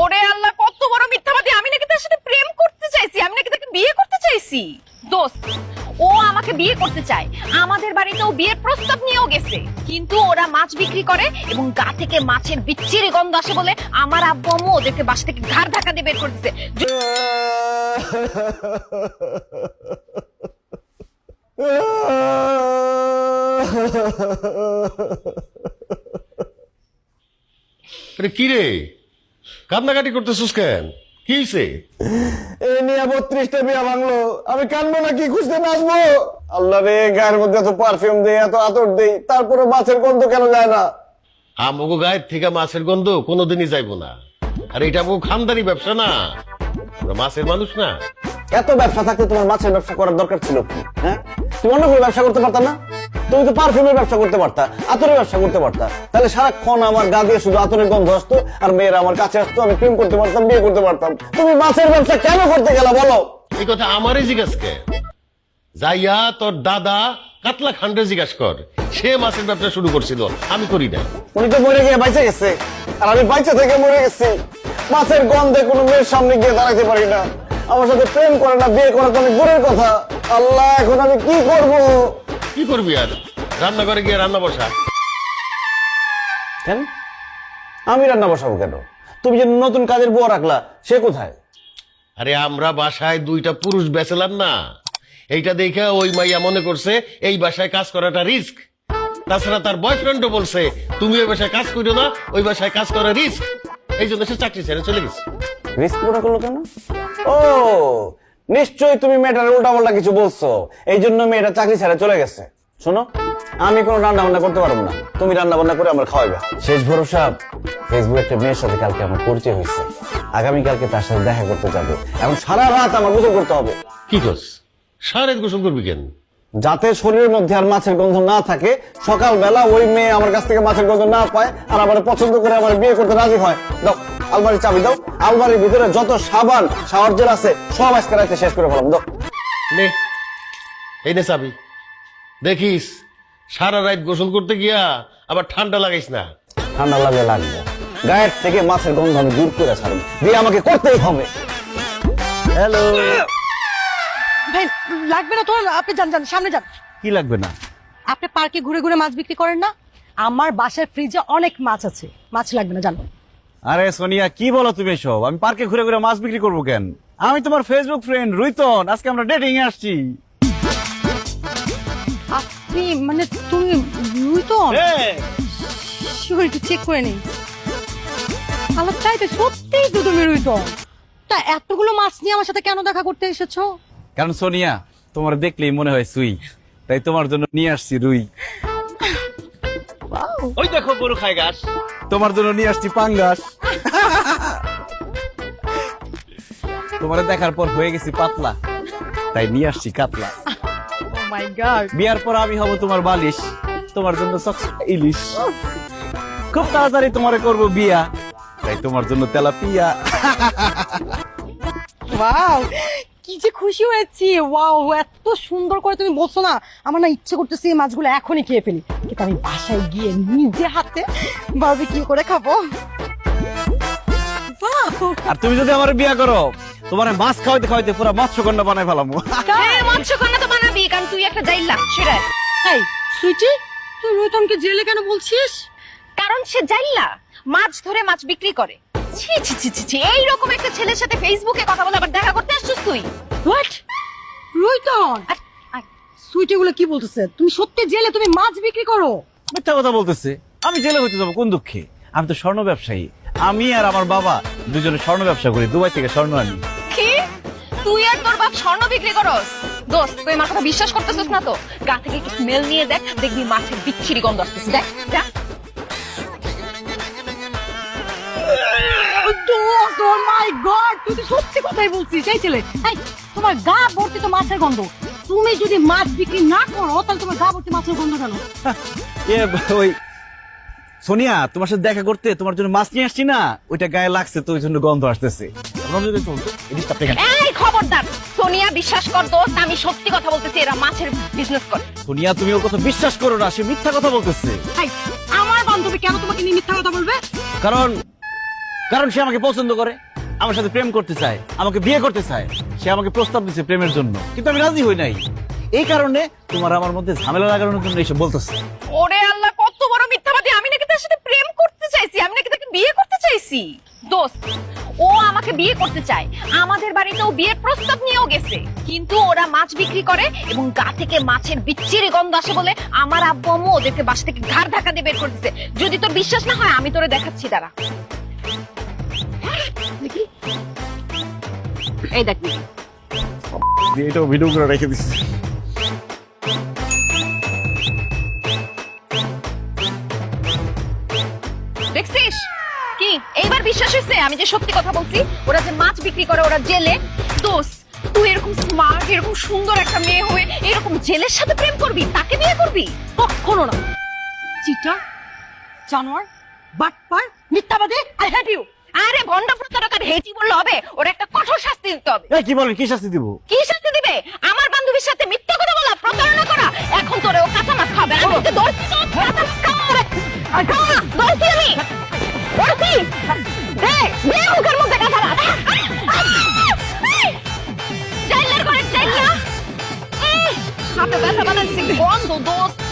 ওরে আল্লাহ, কত বড় মিথ্যাবাদী। আমি নাকি তার সাথে প্রেম করতে চাইছি, আমি নাকি তাকে বিয়ে করতে চাইছি। দোস্ত, ও আমাকে বিয়ে করতে চায়। আমাদের বাড়িতেও বিয়ের প্রস্তাব নিয়েও গেছে। কিন্তু ওরা মাছ বিক্রি করে এবং গা থেকে মাছের বিচ্ছিরি গন্ধ আসে বলে আমার আব্বু আম্মু ওদেরকে বাসা থেকে ঘাড় ধাক্কা দিয়ে বের করে আরে কি কান্নাকাটি করতেছিস কেন? কি হয়েছে এই নিয়ে বত্রিশটা বিয়া ভাঙলো। আমি কানবো না কি খুঁজতে নাচবো? আল্লাহ রে গায়ের মধ্যে এত পারফিউম দেই এত আতর দেই তারপরে মাছের গন্ধ কেন যায় না? আমগো গায়ের থেকে মাছের গন্ধ কোনোদিনই যাইবো না। আর এটা আমগো খামদানি ব্যবসা না। আমরা মাছের মানুষ না। এত ব্যবসা থাকতে তোমার মাছের ব্যবসা করার দরকার ছিল কি? হ্যাঁ? তুমি অন্য কোনো ব্যবসা করতে পারতাম না? তুমি তো পারফিউমের ব্যবসা করতে পারতা আতরের ব্যবসা করতে পারতা। তাহলে সারাক্ষণ আমার গা দিয়ে শুধু আতরের গন্ধ আসতো আর মেয়েরা আমার কাছে আসতো আমি প্রেম করতে পারতাম বিয়ে করতে পারতাম। তুমি মাছের ব্যবসা কেন করতে গেলা বলো? এই কথা আমারই জিজ্ঞাসা কে? যাইয়া তোর দাদা কাতলা খান্ডে জিজ্ঞাসা কর। সে মাছের ব্যবসা শুরু করছিল আমি করি না উনি তো মরে গিয়ে বাইচে গেছে আর আমি বাইচে থেকে মরে গেছি। মাছের গন্ধে কোনো মেয়ের সামনে গিয়ে দাঁড়াতে পারি না। আমার সাথে প্রেম করে না বিয়ে করা তো অনেক দূরের কথা। আল্লাহ এখন আমি কি করব? কি করবি আর? রান্নাঘরে গিয়ে রান্না বসা। কেন? আমি রান্না বসাবো কেন? তুমি যে নতুন কাজের বউ রাখলা সে কোথায়? আরে আমরা বাসায় দুইটা পুরুষ বেচেলাম না। এইটা দেখে ওই মাইয়া মনে করছে এই বাসায় কাজ করাটা রিস্ক। তাছাড়া তার বয়ফ্রেন্ডও বলছে তুমি ওই বাসায় কাজ করো না ওই বাসায় কাজ করা রিস্ক। এই জন্য সে চাকরি ছেড়ে চলে গেছে। রিস্ক মনে করল কেন? ও নিশ্চয়ই তুমি মেয়েটার উল্টা পাল্টা কিছু বলছো। এই জন্য মেয়েটা চাকরি ছেড়ে চলে গেছে। শোনো আমি কোনো রান্না বান্না করতে পারব না। তুমি রান্না বান্না করে আমার খাওয়াবে শেষ ভরসা ফেসবুকে একটা মেয়ের সাথে কালকে আমার পরিচয় হয়েছে। আগামীকালকে তার সাথে দেখা করতে যাব। এখন সারা রাত আমার গোসল করতে হবে। কি করছ? সারে গোসল করবি কেন? যাতে শরীরের মধ্যে আর মাছের গন্ধ না থাকে সকালবেলা ওই মেয়ে আমার কাছ থেকে মাছের গন্ধ না পায় আর আমার পছন্দ করে আমার বিয়ে করতে রাজি হয়। দাও আলমারির চাবি দাও। আলমারির ভিতরে যত সাবান শাওয়ার জেল আছে সব আজকে রাতে শেষ করে ফেলাম। দাও। নে এই নে চাবি। দেখিস সারা রাত গোসল করতে গিয়া আবার ঠান্ডা লাগাইস না। ঠান্ডা লাগলে লাগবে। গায়ের থেকে মাছের গন্ধ আমি দূর করে ছাড়ব। বিয়ে আমাকে করতেই হবে। হ্যালো ভাই লাগবে না তোমার আপনি যান যান সামনে যান। কি লাগবে না? আপনি পার্কে ঘুরে ঘুরে মাছ বিক্রি করেন না? আমার বাসার ফ্রিজে অনেক মাছ আছে। মাছ লাগবে না জানো আরে সোনিয়া কি বলো তুমি এসব? আমি পার্কে ঘুরে ঘুরে মাছ বিক্রি করব কেন? আমি তোমার ফেসবুক ফ্রেন্ড রুইতন। আজকে আমরা ডেটিং এ আসছি। আপনি মানে তুমি রুই তো? শিওর একটু চেক করে নেই আল্লাহ তাই তো সত্যিই তো তুমি রুই তো তা এতগুলো মাছ নিয়ে আমার সাথে কেন দেখা করতে এসেছ? কারণ সোনিয়া তোমার দেখলেই মনে হয় সুই। তাই তোমার জন্য নিয়ে আসছি রুই। ওই দেখো গরু খায় ঘাস। তোমার জন্য নিয়ে আসছি পাঙ্গাস। তোমার দেখার পর হয়ে গেছি পাতলা। তাই নিয়ে আসছি কাতলা। মাই গড বিয়ার পর আমি হব তোমার বালিশ। তোমার জন্য ইলিশ। খুব তাড়াতাড়ি তোমারে করব বিয়া। তাই তোমার জন্য তেলাপিয়া। ওয়াও কি যে খুশি হয়েছি। ওয়াও এত সুন্দর করে তুমি বলছো না। আমার না ইচ্ছে করতেছে এই মাছগুলো এখনই খেয়ে ফেলি। কিন্তু আমি বাসায় গিয়ে নিজে হাতে ভাবি কি করে খাব! আর তুমি যদি আমার বিয়া করো তোমার মাছ খাওয়াইতে খাওয়াইতে পুরো মৎস্যকন্যা বানাই ফেলামু। মৎস্যকন্যা তো বানাবি কারণ তুই একটা জাইলা সেটা। এই সুইটি তুই রোহিতনকে জেলে কেন বলছিস? কারণ সে জাইলা মাছ ধরে মাছ বিক্রি করে। ছি ছি ছি ছি ছি এইরকম একটা ছেলের সাথে ফেসবুকে কথা বলে আবার দেখা করতে আসছিস তুই? হোয়াট রোহিতন সুইটি গুলো কি বলতেছে? তুমি সত্যি জেলে তুমি মাছ বিক্রি করো? মিথ্যা কথা বলতেছে। আমি জেলে হইতে যাব কোন দুঃখে? আমি তো স্বর্ণ ব্যবসায়ী। আমি আর আমার বাবা দুজনে স্বর্ণ ব্যবসা করি দুবাই থেকে স্বর্ণ আনি। কি? তুই আর তোর বাপ স্বর্ণ বিক্রি করস? দোস্ত তুই আমার কথা বিশ্বাস করতেছিস না তো? গা থেকে একটু স্মেল নিয়ে দেখ দেখবি মাছের বিচ্ছিরি গন্ধ আসতেছে। দেখ দেখ ও মাই গড তুই তো সত্যি কথাই বলছিস। এই ছেলে এই তোমার গা ভর্তি তো মাছের গন্ধ। তুমি যদি মাছ বিক্রি না করো তাহলে তোমার গা ভর্তি মাছের গন্ধ কেন? ওই সোনিয়া তোমার সাথে দেখা করতে তোমার জন্য মাছ নিয়ে আসছি না? ওইটা গায়ে লাগছে তো ওই জন্য গন্ধ আসতেছে। এই খবরদার সোনিয়া বিশ্বাস কর দোস্ত আমি সত্যি কথা বলতেছি এরা মাছের বিজনেস করে। সোনিয়া তুমি ওর কথা বিশ্বাস করো না সে মিথ্যা কথা বলতেছে। এই আমার বান্ধবী কেন তোমাকে নিয়ে মিথ্যা কথা বলবে? কারণ কারণ সে আমাকে পছন্দ করে আমার সাথে প্রেম করতে চায় আমাকে বিয়ে করতে চায়। সে আমাকে প্রস্তাব দিচ্ছে প্রেমের জন্য। কিন্তু আমি রাজি হই নাই। এই কারণে তোমার আমার মধ্যে ঝামেলা লাগানোর জন্য এইসব বলতেছে। ওরে আল্লাহ বড় মিথ্যাবাদী, আমি নাকি তার সাথে প্রেম করতে চাইছি, আমি নাকি তাকে বিয়ে করতে চাইছি। দোস্ত, ও আমাকে বিয়ে করতে চায়। আমাদের বাড়িতেও বিয়ের প্রস্তাব নিয়েও গেছে। কিন্তু ওরা মাছ বিক্রি করে এবং গা থেকে মাছের বিচ্ছিরি গন্ধ আসে বলে আমার আব্বু আম্মু ওদেরকে বাসা থেকে ঘাড় ধাক্কা দিয়ে বের করে দিছে। যদি তোর বিশ্বাস না হয়, আমি তোরে দেখাচ্ছি তারা এই দেখ। এটাও ভিডিও করে রেখে দিচ্ছি এইবার বিশ্বাস হয়েছে আমি যে সত্যি কথা বলছি ওরা যে মাছ বিক্রি করে ওরা জেলে দোষ। তুই এরকম স্মার্ট এরকম সুন্দর একটা মেয়ে হয়ে এরকম জেলের সাথে প্রেম করবি? তাকে বিয়ে করবি? কখনো না। চিটা জানোয়ার বাটপার মিথ্যাবাদী আই হ্যাট ইউ আরে ভণ্ড প্রতারকার হেঁচি বললে হবে। ওর একটা কঠোর শাস্তি দিতে হবে। এই কি বলেন কি শাস্তি দিব? কি শাস্তি দিবে? আমার বান্ধবীর সাথে মিথ্যা কথা বলা প্রতারণা করা। এখন তোরে ও কাঁচা মাছ খাবে আমি তো, কাঁচা মাছ খাওয়া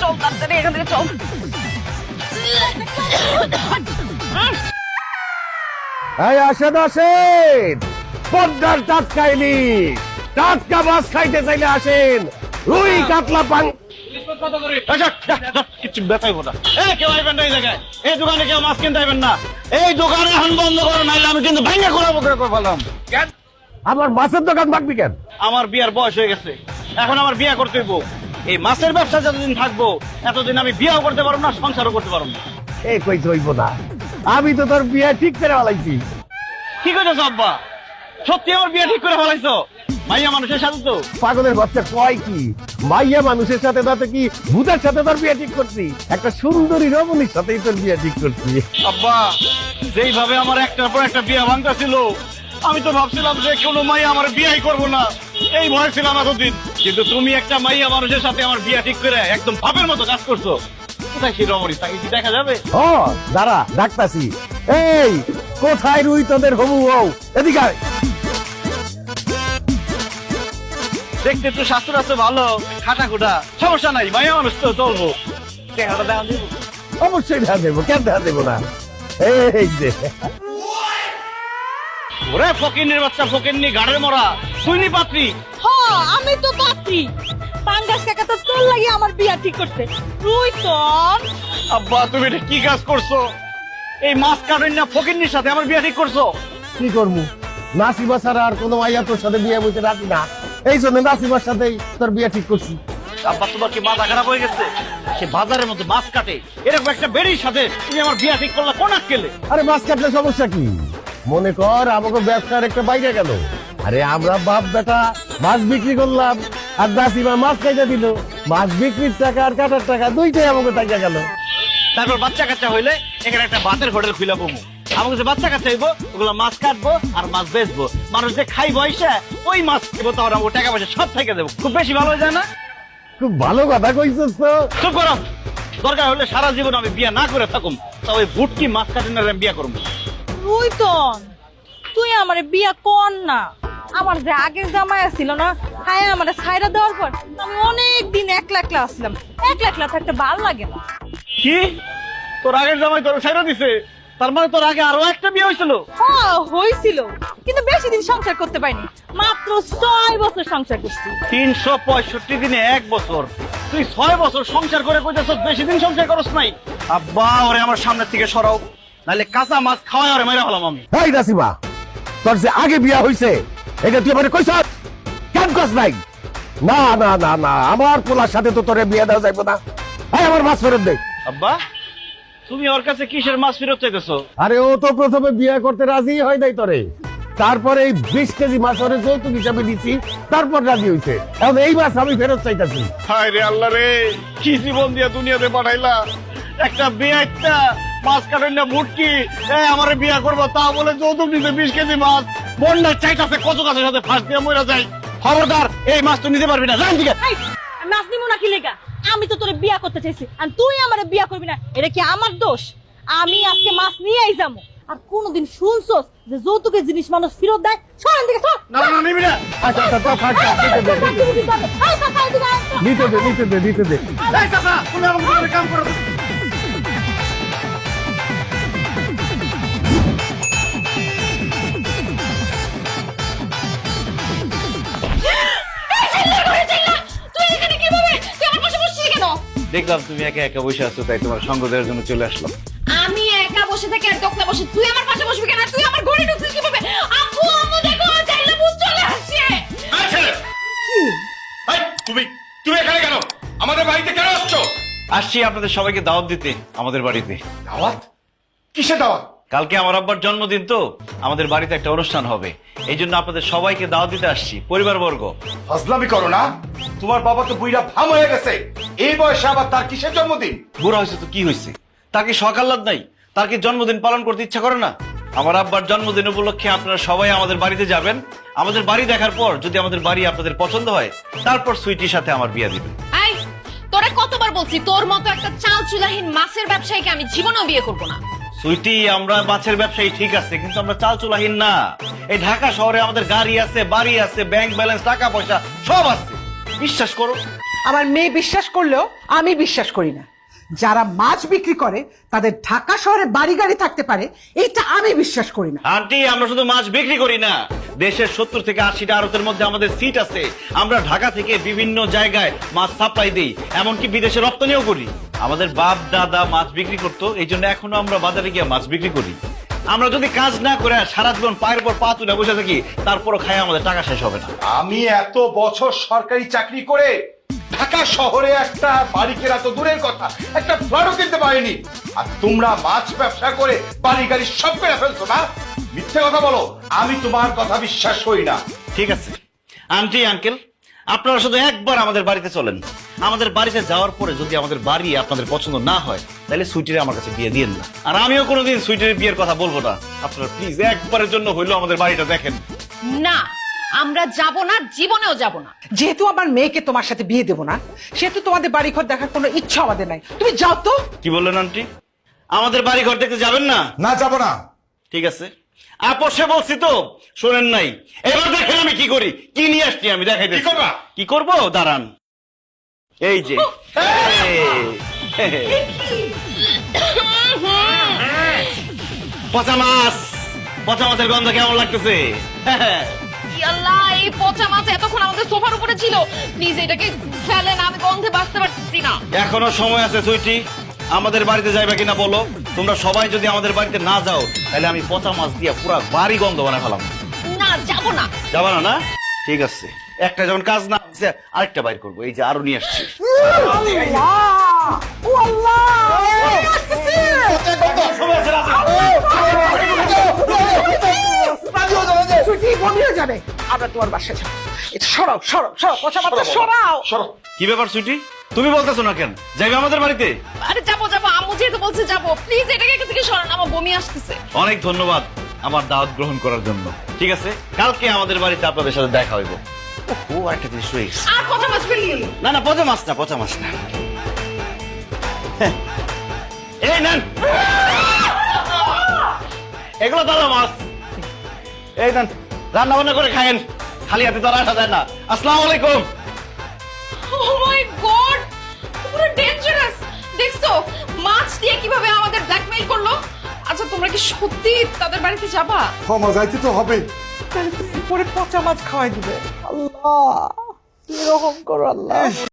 চল তাড়াতাড়ি এখান থেকে চল এই আসেন আসেন। পদ্মার টাটকা মাছ খাইতে চাইলে আসেন। রুই কাতলা কিছু এই কেউ আইবেন না এই জায়গায়। এই দোকানে কেউ মাছ কিনতে আইবেন না। এই দোকানে এখন বন্ধ করো নাইলে আমি কিন্তু ভেঙে করাবো করে আমার মাছের দোকান ভাগবি কেন? আমার বিয়ার বয়স হয়ে গেছে। এখন আমার বিয়া করতে হইব। এই মাছের ব্যবসা যতদিন থাকব এতদিন আমি বিয়াও করতে পারব না সংসারও করতে পারব না। এই কই হইব না। আমি তো তোর বিয়ে ঠিক করে ফেলাইছি। কি কইতেছো আব্বা? সত্যি আমার বিয়া ঠিক করে ফেলাইছো? মাইয়া মানুষের সাথে তো। পাগলের বাচ্চা কয় কি? মাইয়া মানুষের সাথে তাতে কি ভূতের সাথে তোর বিয়ে ঠিক করছি? একটা সুন্দরী রমণীর সাথেই তোর বিয়ে ঠিক করছি। আব্বা যেইভাবে আমার একটার পর একটা বিয়া ভাঙতা ছিল আমি তো ভাবছিলাম যে কোনো মাইয়া আমার বিয়াই করব না। এই ভয় ছিলাম এতদিন। কিন্তু তুমি একটা মাইয়া মানুষের সাথে আমার বিয়া ঠিক করে একদম ভাবের মতো কাজ করছ। কোথায় সেই রমণী? তাকে কি দেখা যাবে? ও দাঁড়া ডাকতাছি। এই কোথায় রুই তোদের হবু হও এদিকে দেখতে তো স্বাস্থ্য আছে ভালো খাটা খুটা সমস্যা নাই মাইয়া মানুষ তো চলবো। চেহারাটা দেখা দিব। অবশ্যই দেখা দেবো কেন দেখা দেবো না? এই যে। ওরে ফকিনের বাচ্চা ফকিন্নি গাড়ের মরা সুইনি পাত্রী। হ আমি তো পাত্রী। পাঙ্গাস কাকা তো তোর লাগি আমার বিয়া ঠিক করছে। তুই তো আব্বা তুমি এটা কি কাজ করছ? এই মাছ কাটেন না ফকিন্নির সাথে আমার বিয়া ঠিক করছ? কি করব নাসিবা ছাড়া আর কোনো মাইয়া তোর সাথে বিয়ে বলতে রাখি না। এই জন্য নাসিবার সাথেই তোর বিয়ে ঠিক করছি। আব্বা তোমার কি মাথা খারাপ হয়ে গেছে? সে বাজারের মধ্যে মাছ কাটে। এরকম একটা বেরির সাথে তুমি আমার বিয়া ঠিক করলা কোন আক্কেলে? আরে মাছ কাটলে সমস্যা কি? মনে কর আমাকে ব্যবসার একটা বাইরে গেল। আরে আমরা বাপ বেটা মাছ বিক্রি করলাম আর নাসিমা মাছ খাইতে দিল। মাছ বিক্রির টাকা আর কাটার টাকা দুইটাই আমাকে টাকা গেল। তারপর বাচ্চা কাচ্চা হইলে এখানে একটা বাতের হোটেল খুলে বমু। আমাকে যে বাচ্চা কাচ্চা হইব ওগুলো মাছ কাটবো আর মাছ বেচবো। মানুষ যে খাই বয়সে ওই মাছ খাব তখন আমাকে টাকা পয়সা সব থেকে দেবো। খুব বেশি ভালো হয়ে যায় না? খুব ভালো কথা কইছিস তো। চুপ করো। দরকার হলে সারা জীবন আমি বিয়ে না করে থাকুম তবে ভুটকি মাছ কাটেন আমি বিয়ে করব। তুই তুই আমারে বিয়া কর না। আমার যে আগের জামাই ছিল না হায় আমার ছাইরা দেওয়ার পর আমি অনেক দিন একলা একলা আসলাম একলা একলা থাকতে ভালো লাগে না। কি? তোর আগের জামাই তোর ছেড়ে দিছে? তার মানে তোর আগে আরও একটা বিয়ে হয়েছিল হ্যাঁ হয়েছিল কিন্তু বেশি দিন সংসার করতে পারিনি। মাত্র ছয় বছর সংসার করছি। তিনশো পঁয়ষট্টি দিনে এক বছর। তুই ছয় বছর সংসার করে কইতেছ বেশি দিন সংসার করস নাই। আব্বা ওরে আমার সামনের থেকে সরাও। নাহলে কাঁচা মাছ খাওয়াই ওরে মেরে হলাম আমি। এই নাসিমা তোর যে আগে বিয়া হইছে এটা তুই আমার কইছ কেন কস নাই? না না না না আমার পোলার সাথে তো তোরে বিয়ে দেওয়া যাইব না। এই আমার মাছ ফেরত দে। আব্বা তুমি ওর কাছে কিসের মাছ ফেরত চাইতেছো? আরে ও তো প্রথমে বিয়ে করতে রাজি হয় নাই তোরে। তারপরে এই বিশ কেজি মাছ ওরে যৌতুক হিসাবে দিচ্ছি তারপর রাজি হইছে। এখন এই মাছ আমি ফেরত চাইতেছি। হায় রে আল্লাহ রে কি জীবন দিয়া দুনিয়াতে পাঠাইলা? একটা বিয়ে একটা মাছ কাটেন না মুটকি। এই আমারে বিয়া করব তা বলে যৌতুক নিতে বিশ কেজি মাছ। বন্যার চাইতাছে কত গাছের সাথে ফাঁস দিয়ে মরে যায়। খবরদার এই মাছ তো নিতে পারবি না জান দিকে। আমি মাছ নিবো না কি লেগা? আমি তো তোরে বিয়া করতে চাইছি আর তুই আমারে বিয়া করবি না এটা কি আমার দোষ? আমি আজকে মাছ নিয়েই যাব। আর কোনোদিন শুনছস যে যৌতুকের জিনিস মানুষ ফেরত দেয়? সরেন দিকে সর। না না নিবি না। আচ্ছা আচ্ছা দে। নিতে দে। নিতে দে নিতে দে এই চাচা তুমি আমাকে কাম করো। দেখলাম তুমি একা একা বসে আছো তাই তোমার সঙ্গ দেওয়ার জন্য চলে আসলাম। আমি একা বসে থাকি আর দোকলা বসে তুই আমার পাশে বসবি কেন? তুই আমার ঘরে ঢুকছিস কীভাবে? আম্মু আম্মু দেখো চাইলে ভূত চলে আসছে। তুমি তুমি এখানে কেন? আমাদের বাড়িতে কেন আসছো? আসছি আপনাদের সবাইকে দাওয়াত দিতে আমাদের বাড়িতে। দাওয়াত? কিসে দাওয়াত? কালকে আমার আব্বার জন্মদিন তো। আমাদের বাড়িতে একটা অনুষ্ঠান হবে। এই জন্য আপনাদের সবাইকে দাওয়াত দিতে আসছি। পরিবারবর্গ। ফাজলামি করো না। তোমার বাবা তো বুইরা ভাম হয়ে গেছে। এই বয়সে আবার তার কিসের জন্মদিন? বুড়া হয়েছে তো কি হয়েছে? তার কি সকাল্লাদ নাই? তার কি জন্মদিন পালন করতে ইচ্ছা করে না? আমার আব্বার জন্মদিন উপলক্ষে আপনারা সবাই আমাদের বাড়িতে যাবেন। আমাদের বাড়ি দেখার পর যদি আমাদের বাড়ি আপনাদের পছন্দ হয় তারপর সুইটির সাথে আমার বিয়ে দিবেন। তোরে কতবার বলছি তোর মতো একটা চাল চুলাহীন মাছের ব্যবসায়ীকে আমি জীবনেও বিয়ে করব না। সুইটি, আমরা মাছের ব্যবসায়ী, ঠিক আছে, কিন্তু আমরা চাল চুলাহীন না। এই ঢাকা শহরে আমাদের গাড়ি আছে, বাড়ি আছে ব্যাংক ব্যালেন্স টাকা পয়সা, সব আছে। বিশ্বাস করো। আমার মেয়ে বিশ্বাস করলেও আমি বিশ্বাস করি না। যারা মাছ বিক্রি করে তাদের ঢাকা শহরে বাড়ি গাড়ি থাকতে পারে এটা আমি বিশ্বাস করি না। আন্টি আমরা শুধু মাছ বিক্রি করি না। দেশের সত্তর থেকে আশিটা আড়তের মধ্যে আমাদের সিট আছে। আমরা ঢাকা থেকে বিভিন্ন জায়গায় মাছ সাপ্লাই দিই এমনকি বিদেশে রপ্তানিও করি। আমাদের বাপ দাদা মাছ বিক্রি করতো এই জন্য এখনও আমরা বাজারে গিয়ে মাছ বিক্রি করি। আমরা যদি কাজ না করে সারা জীবন পায়ের পর পা তুলে বসে থাকি তারপরও খাই আমাদের টাকা শেষ হবে না। আমি এত বছর সরকারি চাকরি করে ঢাকা শহরে একটা বাড়ি কেনা তো দূরের কথা। একটা ফ্ল্যাটও কিনতে পারিনি। আর তোমরা মাছ ব্যবসা করে বাড়ি গাড়ি সব কেনা ফেলছো না? মিথ্যে কথা বলো। আমি তোমার কথা বিশ্বাস করি না। ঠিক আছে। আন্টি আঙ্কেল আপনারা শুধু একবার আমাদের বাড়িতে চলেন। আমাদের বাড়িতে যাওয়ার পরে যদি আমাদের বাড়ি আপনাদের পছন্দ না হয় তাহলে সুইটির আমার কাছে বিয়ে দিন না। আর আমিও কোনোদিন সুইটির বিয়ের কথা বলব না। আপনারা প্লিজ একবারের জন্য হইলেও আমাদের বাড়িটা দেখেন। না আমরা যাব না জীবনেও যাব না। যেহেতু আমার মেয়েকে তোমার সাথে বিয়ে দেবো না সেহেতু তোমাদের বাড়ি ঘর দেখার কোনো ইচ্ছা আমাদের নাই। তুমি যাও তো। কি বললেন আন্টি? আমাদের বাড়ি ঘর দেখতে যাবেন না? না যাব না। ঠিক আছে। আপোষে বলছি তো শোনেন নাই। এবার দেখেন আমি কি করি কি নিয়ে আসছি আমি দেখাই কি করবা? কি করব? দাঁড়ান। এই যে। এই। পচা মাছ পচা মাছের গন্ধ কেমন লাগতেছে? আল্লাহ এই পচা মাছ এতক্ষণ আমাদের সোফার উপরে ছিল প্লিজ এটাকে ফেলেন আমি গন্ধে বাঁচতে পারছি না এখনও সময় আছে সুইটি আমাদের বাড়িতে যাইবে কিনা বলো তোমরা সবাই যদি আমাদের বাড়িতে না যাও তাহলে আমি পচা মাছ দিয়ে পুরো বাড়ি গন্ধ বানায় ফেলাম না যাব না যাবা না না ঠিক আছে একটা যখন কাজ না হচ্ছে আরেকটা বাইর করব এই যে আরও নিয়ে আসছি ও আল্লাহ যাবে আমরা তোমার বাসায় যাব। এটা সরাও সরাও সরাও কথা বার্তা সরাও। সরো কি ব্যাপার সুইটি? তুমি বলতেছো না কেন? যাইবে আমাদের বাড়িতে? আরে যাব যাব আম্মু যেহেতু বলছে যাব প্লিজ এটাকে এখান থেকে সরান আমার বমি আসতেছে। অনেক ধন্যবাদ আমার দাওয়াত গ্রহণ করার জন্য। ঠিক আছে? কালকে আমাদের বাড়িতে আপনাদের সাথে দেখা হইব। ও একটা জিনিস রয়ে গেছে। আর পচা মাছ ফেলিয়ে না না পচা মাছ না পচা মাছ না। হ্যাঁ। এই নেন। এগুলো দাদা মাছ। এই নেন। রান্না বান্না করে খায়েন খালি হাতে তো আর আসা যায় না। আসসালামু আলাইকুম। ও মাই গড পুরো ডেঞ্জারাস দেখছ মাছ দিয়ে কীভাবে আমাদের ব্ল্যাকমেইল করল? আচ্ছা তোমরা কি সত্যি তাদের বাড়িতে যাবা? ক্ষমা যাইতে তো হবে। পরে পচা মাছ খাওয়াই দিবে। আল্লাহ এরকম করো আল্লাহ।